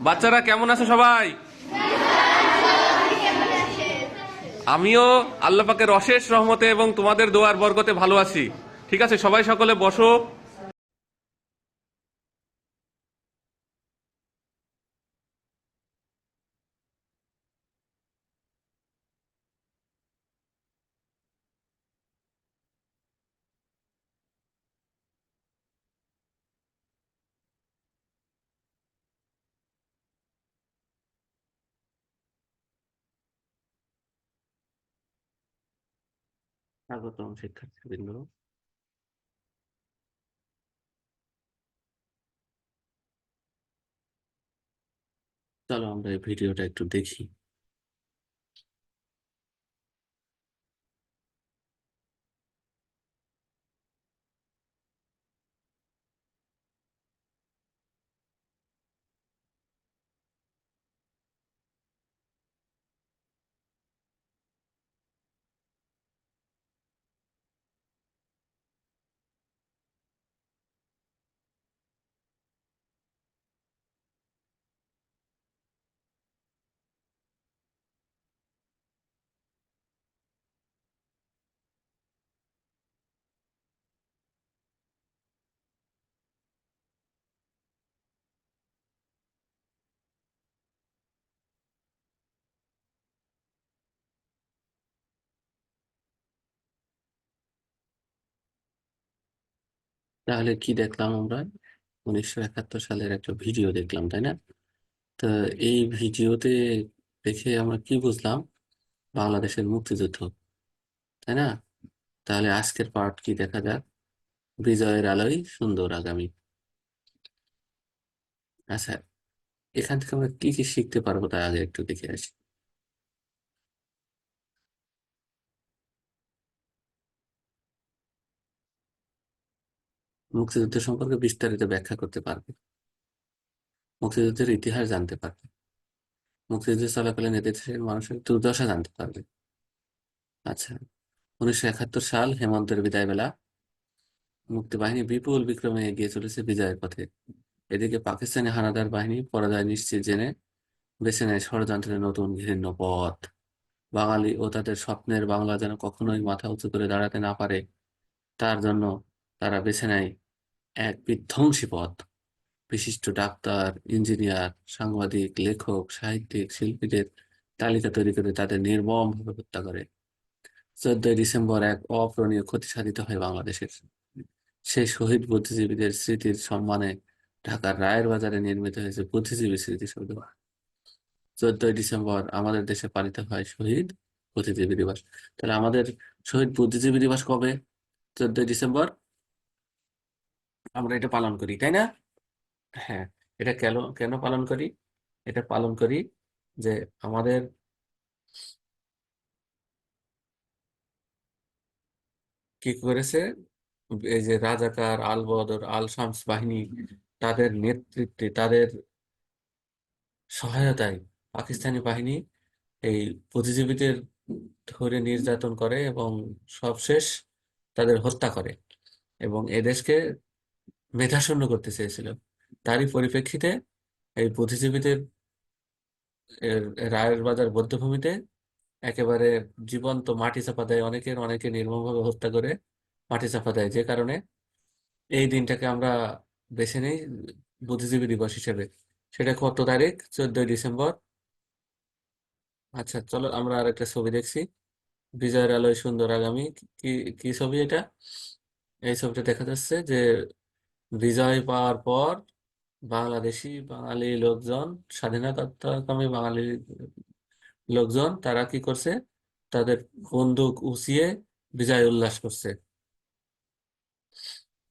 বাচ্চারা কেমন আছে সবাই? আমিও আল্লাপাকের অশেষ রহমতে এবং তোমাদের দোয়ার বরকতে ভালো আছি। ঠিক আছে, সবাই সকলে বসো। স্বাগতম শিক্ষার্থীবৃন্দ। চলো আমরা এই ভিডিওটা একটু দেখি। তাহলে কি দেখলাম আমরা? উনিশশো একাত্তর সালের একটা ভিডিও দেখলাম, তাই না? তো এই ভিডিওতে দেখে আমরা কি বুঝলাম? বাংলাদেশের মুক্তিযুদ্ধ, তাই না? তাহলে আজকের পার্ট কি দেখা যাক? বিজয়ের আলোয় সুন্দর আগামী। আচ্ছা এখান থেকে আমরা কি কি শিখতে পারব তার আগে একটু দেখে আসি। মুক্তিযুদ্ধ সম্পর্কে বিস্তারিত ব্যাখ্যা করতে পারবে। মুক্তিযুদ্ধের ইতিহাস জানতে পারবে। মুক্তিযুদ্ধ চলাকালীন এদেশের মানুষের দুর্দশা জানতে পারবে। আচ্ছা উনিশশো একাত্তর সাল হেমন্তের বিদায় বেলা মুক্তিবাহিনী বিপুল বিক্রমে এগিয়ে চলেছে বিজয়ের পথে। এদিকে পাকিস্তানি হানাদার বাহিনী পরাজয় নিশ্চিত জেনে বেছে নেয় ষড়যন্ত্রের নতুন ঘৃণ্য পথ। বাঙালি ও তাদের স্বপ্নের বাংলা যেন কখনোই মাথা উঁচু করে দাঁড়াতে না পারে, তার জন্য তারা বেছে নেয় এক বিধ্বংসী পথ। বিশিষ্ট ডাক্তার, ইঞ্জিনিয়ার, সাংবাদিক, লেখক, সাহিত্যিক, শিল্পীদের তালিকা তৈরি করে তাদের নির্মমভাবে হত্যা করে। চোদ্দই ডিসেম্বর এক অপূরণীয় ক্ষতি সাধিত হয় বাংলাদেশের। সেই শহীদ বুদ্ধিজীবীদের স্মৃতির সম্মানে ঢাকার রায়ের বাজারে নির্মিত হয়েছে বুদ্ধিজীবী স্মৃতিসৌধ। চোদ্দই ডিসেম্বর আমাদের দেশে পালিত হয় শহীদ বুদ্ধিজীবী দিবস। তাহলে আমাদের শহীদ বুদ্ধিজীবী দিবস কবে? চোদ্দই ডিসেম্বর আমরা এটা পালন করি, তাই না? হ্যাঁ এটা কেন কেন পালন করি? এটা পালন করি যে আমাদের কি করেছে? এই যে রাজাকার আল বদর আল শামস বাহিনী তাদের নেতৃত্বে, তাদের সহায়তায় পাকিস্তানি বাহিনী এই বুদ্ধিজীবীদের ধরে নির্যাতন করে এবং সবশেষ তাদের হত্যা করে এবং এদেশকে মেধাশূন্য করতে চেয়েছিল তারই পরিপ্রেক্ষিতে এই বুদ্ধিজীবীদের রায়ের বাজার বধ্যভূমিতে একেবারে জীবন্ত মাটি চাপা দেয় অনেকের, অনেকে নির্মমভাবে হত্যা করে মাটি চাপা দেয়। যে কারণে এই দিনটাকে আমরা বেছে নেই বুদ্ধিজীবী দিবস হিসেবে। সেটা কত তারিখ? চোদ্দই ডিসেম্বর। আচ্ছা চলো আমরা আর একটা ছবি দেখছি। বিজয়ের আলোয় সুন্দর আগামী। কি কি ছবি এটা? এই ছবিটা দেখা যাচ্ছে যে বিজয় পাওয়ার পর বাংলাদেশি বাঙালি লোকজন, স্বাধীনতাকামী বাঙালি লোকজন, তারা কি করছে? তাদের বন্দুক উঁচিয়ে বিজয় উল্লাস করছে।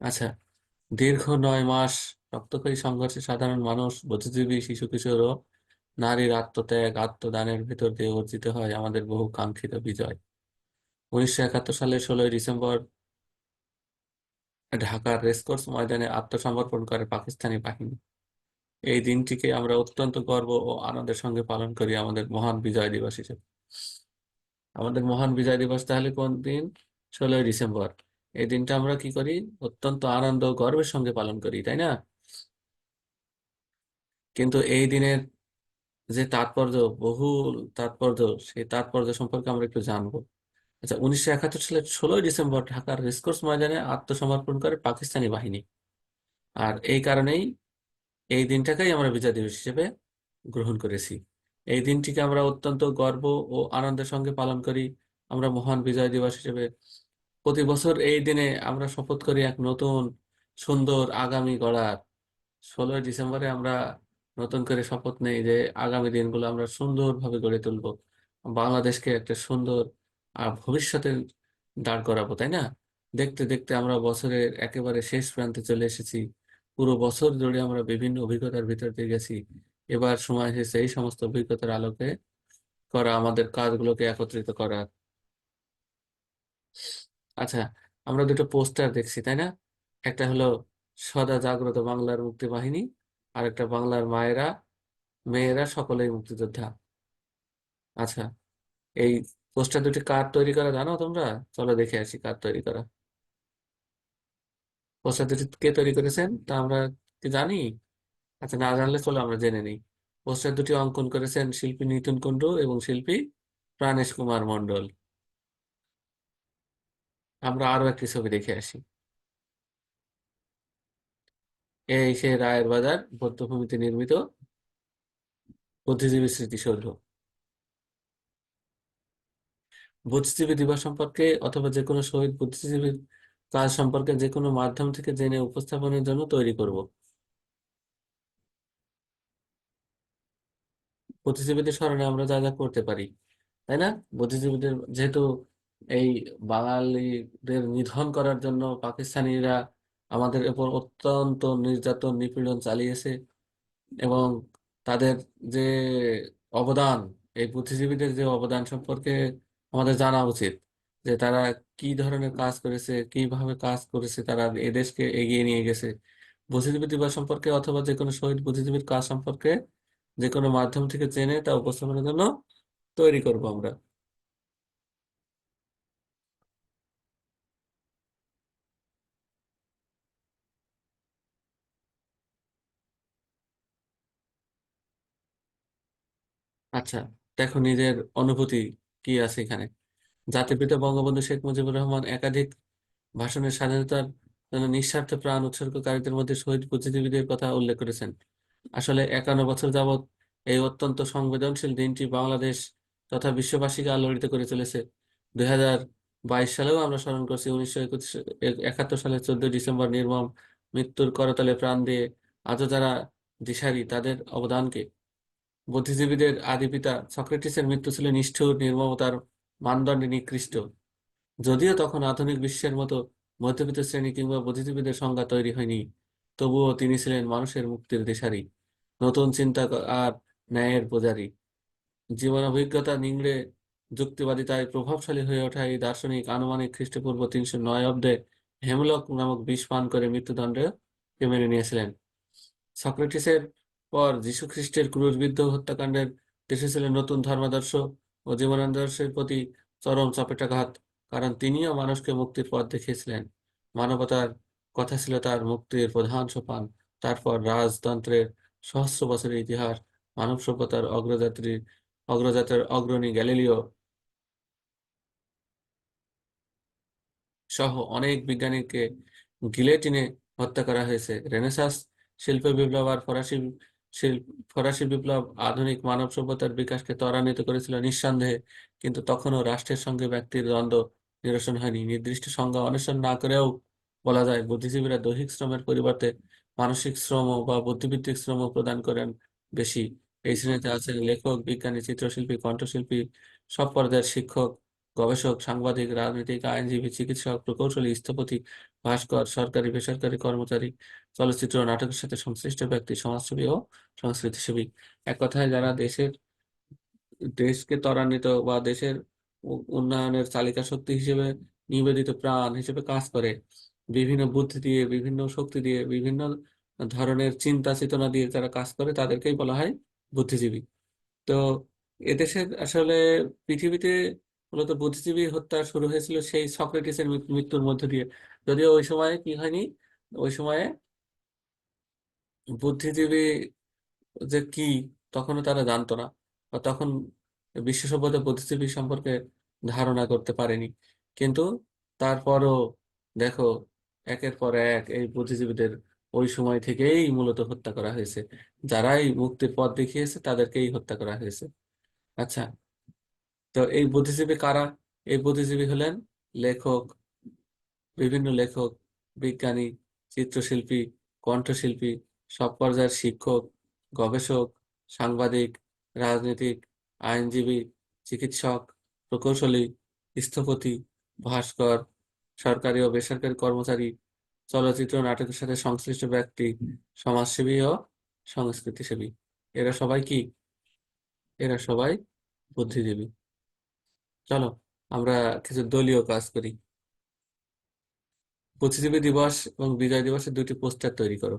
আচ্ছা দীর্ঘ নয় মাস রক্তক্ষয়ী সংঘর্ষে সাধারণ মানুষ, বুদ্ধিজীবী, শিশু, কিশোর ও নারীর আত্মত্যাগ, আত্মদানের ভেতর দিয়ে অর্জিত হয় আমাদের বহু কাঙ্ক্ষিত বিজয়। উনিশশো একাত্তর সালের ষোলোই ডিসেম্বর ঢাকার রেসকোর্স ময়দানে আত্মসমর্পণ করে পাকিস্তানি বাহিনী। এই দিনটিকে আমরা অত্যন্ত গর্ব ও আনন্দের সঙ্গে পালন করি আমাদের মহান বিজয় দিবস হিসেবে। আমাদের মহান বিজয় দিবস তাহলে কোন দিন? ষোলোই ডিসেম্বর। এই দিনটা আমরা কি করি? অত্যন্ত আনন্দ গর্বের সঙ্গে পালন করি, তাই না? কিন্তু এই দিনের যে তাৎপর্য, বহুল তাৎপর্য, সেই তাৎপর্য সম্পর্কে আমরা একটু জানব। আচ্ছা উনিশশো একাত্তর সালের ষোলোই ডিসেম্বর ঢাকার রেসকোর্স ময়দানে আত্মসমর্পণ করে পাকিস্তানি বাহিনী। আর এই কারণেই এই দিনটাকেই আমরা বিজয় দিবস হিসেবে গ্রহণ করেছি। এই দিনটিকে আমরা অত্যন্ত গর্ব ও আনন্দের সঙ্গে পালন করি। আমরা মহান বিজয় দিবস হিসেবে প্রতি বছর এই দিনে আমরা শপথ করি এক নতুন, সুন্দর, আগামী গড়ার। ষোলোই ডিসেম্বরে আমরা নতুন করে শপথ নেই যে আগামী দিনগুলো আমরা সুন্দরভাবে গড়ে তুলবো। বাংলাদেশকে একটা সুন্দর ভবিষ্যতে দাঁড় করাবো, তাই না? দেখতে দেখতে আমরা বছরের একেবারে শেষ প্রান্তে চলে এসেছি। পুরো বছর জুড়ে আমরা বিভিন্ন অভিজ্ঞতার ভিতর দিয়ে গেছি। এবার সময় এসেছে এই সমস্ত অভিজ্ঞতার আলোকে করা, আমাদের কাজগুলোকে একত্রিত করা। আচ্ছা আমরা দুটো পোস্টার দেখছি, তাই না? একটা হলো সদা জাগ্রত বাংলার মুক্তি বাহিনী আর একটা বাংলার মায়েরা, মেয়েরা, সকলেই মুক্তিযোদ্ধা। আচ্ছা এই পোস্টার দুটি কার তৈরি করা, জানো তোমরা? চলো দেখে আসি কার তৈরি করা। পোস্টার দুটি কে তৈরি করেছেন? তা আমরা কি জানি? আচ্ছা না জানলে চলো আমরা জেনে নিই। পোস্টার দুটি অঙ্কন করেছেন শিল্পী নিতুন কুণ্ডু এবং শিল্পী প্রাণেশ কুমার মণ্ডল। আমরা আরও একটি ছবি দেখে আসি। এই সে রায়ের বাজার বধ্যভূমিতে নির্মিত বুদ্ধিজীবী স্মৃতিসৌধ। বুদ্ধিজীবী দিবস সম্পর্কে অথবা যে কোনো শহীদ বুদ্ধিজীবীর কাজ সম্পর্কে যে কোনো মাধ্যম থেকে জেনে উপস্থাপনের জন্য তৈরি করব। বুদ্ধিজীবীদের স্মরণে আমরা যা যা করতে পারি, তাই না? বুদ্ধিজীবীদের যেহেতু এই বাঙালিদের নিধন করার জন্য পাকিস্তানিরা আমাদের উপর অত্যন্ত নির্যাতন, নিপীড়ন চালিয়েছে এবং তাদের যে অবদান, এই বুদ্ধিজীবীদের যে অবদান সম্পর্কে আমাদের জানা উচিত যে তারা কি ধরনের কাজ করেছে, কীভাবে কাজ করেছে, তারা এদেশকে এগিয়ে নিয়ে গেছে। বুদ্ধিজীবী দিবস সম্পর্কে অথবা যে কোনো শহীদ বুদ্ধিজীবীর কাজ সম্পর্কে যে কোনো মাধ্যম থেকে জেনে তা উপস্থাপনের জন্য তৈরি করব আমরা। আচ্ছা দেখো নিজের অনুভূতি কি আছে এখানে? জাতির পিতা বঙ্গবন্ধু শেখ মুজিবুর রহমান একাধিক ভাষণের স্বাধীনতার জন্য নিঃস্বার্থ প্রাণ উৎসর্গকারীদের মধ্যে শহীদ বুদ্ধিজীবীদের কথা উল্লেখ করেছেন। আসলে একান্ন বছর যাবৎ এই অত্যন্ত সংবেদনশীল দিনটি বাংলাদেশ তথা বিশ্ববাসীকে আলোড়িত করে চলেছে। দুই হাজার বাইশ সালেও আমরা স্মরণ করছি উনিশশো একুশ একাত্তর সালের চোদ্দই ডিসেম্বর নির্মম মৃত্যুর করতলে প্রাণ দিয়ে আজও যারা দিশারি তাদের অবদানকে বুদ্ধিজীবীদের আদি পিতা সক্রেটিসের মৃত্যু ছিল নিষ্ঠুর নির্মমতার মানদণ্ডে নিকৃষ্ট। যদিও তখন আধুনিক বিশ্বের মতো মধ্যবিত্ত শ্রেণি কিংবা বুদ্ধিজীবীদের সংজ্ঞা তৈরি হয়নি, তবুও তিনি ছিলেন মানুষের মুক্তির দিশারি, নতুন চিন্তা আর ন্যায়ের পূজারী। জীবন অভিজ্ঞতা নিংড়ে যুক্তিবাদিতায় প্রভাবশালী হয়ে ওঠা এই দার্শনিক আনুমানিক খ্রিস্টপূর্ব তিনশো নয় অব্দে হেমলক নামক বিষ পান করে মৃত্যুদণ্ডে মেনে নিয়েছিলেন। সক্রেটিসের পর যীশু খ্রিস্টের ক্রুশবিদ্ধ হত্যাকাণ্ডের দেশে ছিলেন নতুন ধর্মাদর্শ ও জীবনাদর্শের প্রতি চরম চপেটাঘাত কারণ তিনিও মানুষকে মুক্তির পথ দেখিয়েছিলেন। মানবতার কথা ছিল তার মুক্তির প্রধান সোপান। তারপর রাজতন্ত্রের সহস্র বছরের ইতিহাস, মানব সভ্যতার অগ্রযাত্রী, অগ্রযাত্রার অগ্রণী গ্যালিলিও সহ অনেক বিজ্ঞানীকে গিলেটিনে হত্যা করা হয়েছে। রেনেসাঁস শিল্প বিপ্লব আর ফরাসি ফরাসি বিপ্লব আধুনিক মানব সভ্যতার বিকাশকে ত্বরান্বিত করেছিল নিঃসন্দেহে, কিন্তু তখনও রাষ্ট্রের সঙ্গে ব্যক্তির দ্বন্দ্ব নিরসন হয়নি। নির্দিষ্ট সংজ্ঞা অন্বেষণ না করেও বলা যায় বুদ্ধিজীবীরা দৈহিক শ্রমের পরিবর্তে মানসিক শ্রম বা বুদ্ধিভিত্তিক শ্রম প্রদান করেন বেশি। এই শ্রেণীতে আছেন লেখক, বিজ্ঞানী, চিত্রশিল্পী, কণ্ঠশিল্পী, সব পর্যায়ের শিক্ষক গবেষক, সাংবাদিক, রাজনৈতিক, আইনজীবী, চিকিৎসক, প্রকৌশলী, স্থপতি, ভাস্কর, সরকারি, বেসরকারি কর্মচারী, চলচ্চিত্র নাটকের সাথে সংশ্লিষ্ট ব্যক্তি, সমাজসেবী ও সংস্কৃতিসেবী। এক কথায় যারা দেশের, দেশকে ত্বরান্বিত বা দেশের উন্নয়নের চালিকা শক্তি হিসেবে নিবেদিত প্রাণ হিসেবে কাজ করে, বিভিন্ন বুদ্ধি দিয়ে, বিভিন্ন শক্তি দিয়ে, বিভিন্ন ধরনের চিন্তা চেতনা দিয়ে যারা কাজ করে, তাদেরকেই বলা হয় বুদ্ধিজীবী। তো এদেশের আসলে পৃথিবীতে মূলত বুদ্ধিজীবী হত্যা শুরু হয়েছিল সেই সক্রেটিসের মৃত্যুর মধ্য দিয়ে। যদিও ওই সময়ে কি হয়নি? ওই সময়ে বুদ্ধিজীবী যে কি, তখনও তারা জানতো না বা তখন বিশ্ব সভ্যতা বুদ্ধিজীবী সম্পর্কে ধারণা করতে পারেনি। কিন্তু তারপরও দেখো, একের পর এক এই বুদ্ধিজীবীদের ওই সময় থেকেই মূলত হত্যা করা হয়েছে। যারাই মুক্তির পথ দেখিয়েছে তাদেরকেই হত্যা করা হয়েছে। আচ্ছা তো এই বুদ্ধিজীবী কারা? এই বুদ্ধিজীবী হলেন লেখক, বিভিন্ন লেখক, বিজ্ঞানী, চিত্রশিল্পী, কণ্ঠশিল্পী সব পর্যায়ের শিক্ষক, গবেষক, সাংবাদিক, রাজনীতিক, আইনজীবী, চিকিৎসক, প্রকৌশলী, স্থপতি, ভাস্কর, সরকারি ও বেসরকারি কর্মচারী, চলচ্চিত্র নাটকের সাথে সংশ্লিষ্ট ব্যক্তি, সমাজসেবী ও সংস্কৃতিসেবী। এরা সবাই কি? এরা সবাই বুদ্ধিজীবী। চলো আমরা কিছু দলীয় কাজ করি। বুদ্ধিজীবী দিবস এবং বিজয় দিবসের দুইটি পোস্টার তৈরি করো।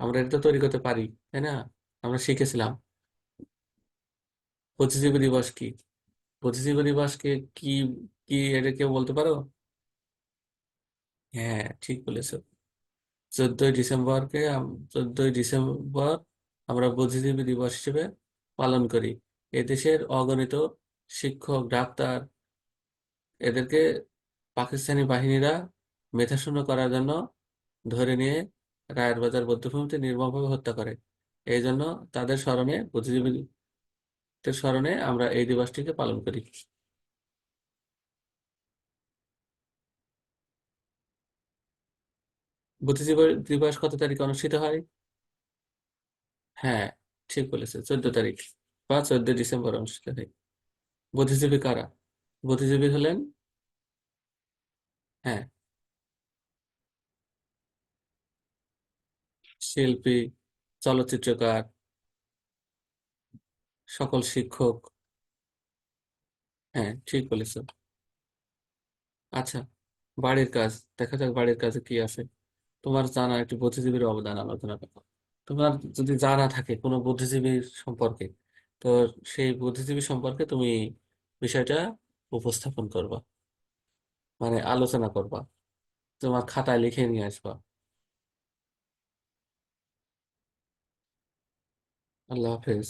আমরা এটা তো তৈরি করতে পারি, তাই না? আমরা শিখেছিলাম। বুদ্ধিজীবী দিবস কি? বুদ্ধিজীবী দিবসকে কি কি এটা কেউ বলতে পারো? হ্যাঁ ঠিক বলেছ। চোদ্দই ডিসেম্বরকে চোদ্দই ডিসেম্বর আমরা বুদ্ধিজীবী দিবস হিসেবে পালন করি। এদেশের অগণিত শিক্ষক, ডাক্তার, এদেরকে পাকিস্তানি বাহিনীরা মেধাশূন্য করার জন্য ধরে নিয়ে রায়ের বাজার বধ্যভূমিতে নির্মমভাবে হত্যা করে। এই জন্য তাদের স্মরণে, বুদ্ধিজীবীদের স্মরণে আমরা এই দিবসটিকে পালন করি। বুদ্ধিজীবী দিবস কত তারিখে অনুষ্ঠিত হয়? হ্যাঁ ঠিক বলেছে, চোদ্দ তারিখ বা চোদ্দ ডিসেম্বর অনুষ্ঠিত হয়। বুদ্ধিজীবী কারা? বুদ্ধিজীবী হলেন হ্যাঁ। শিল্পী, চলচ্চিত্রকার, সকল শিক্ষক। হ্যাঁ ঠিক বলেছ। আচ্ছা বাড়ির কাজ, দেখা যাক বাড়ির কাজে কি আছে। তোমার জানা একটি বুদ্ধিজীবীর অবদান আলোচনা করো। তোমার যদি জানা থাকে কোনো বুদ্ধিজীবীর সম্পর্কে তো সেই বুদ্ধিজীবী সম্পর্কে তুমি বিষয়টা উপস্থাপন করবা মানে আলোচনা করবা, তোমার খাতায় লিখে নিয়ে আসবা। আল্লাহ হাফেজ।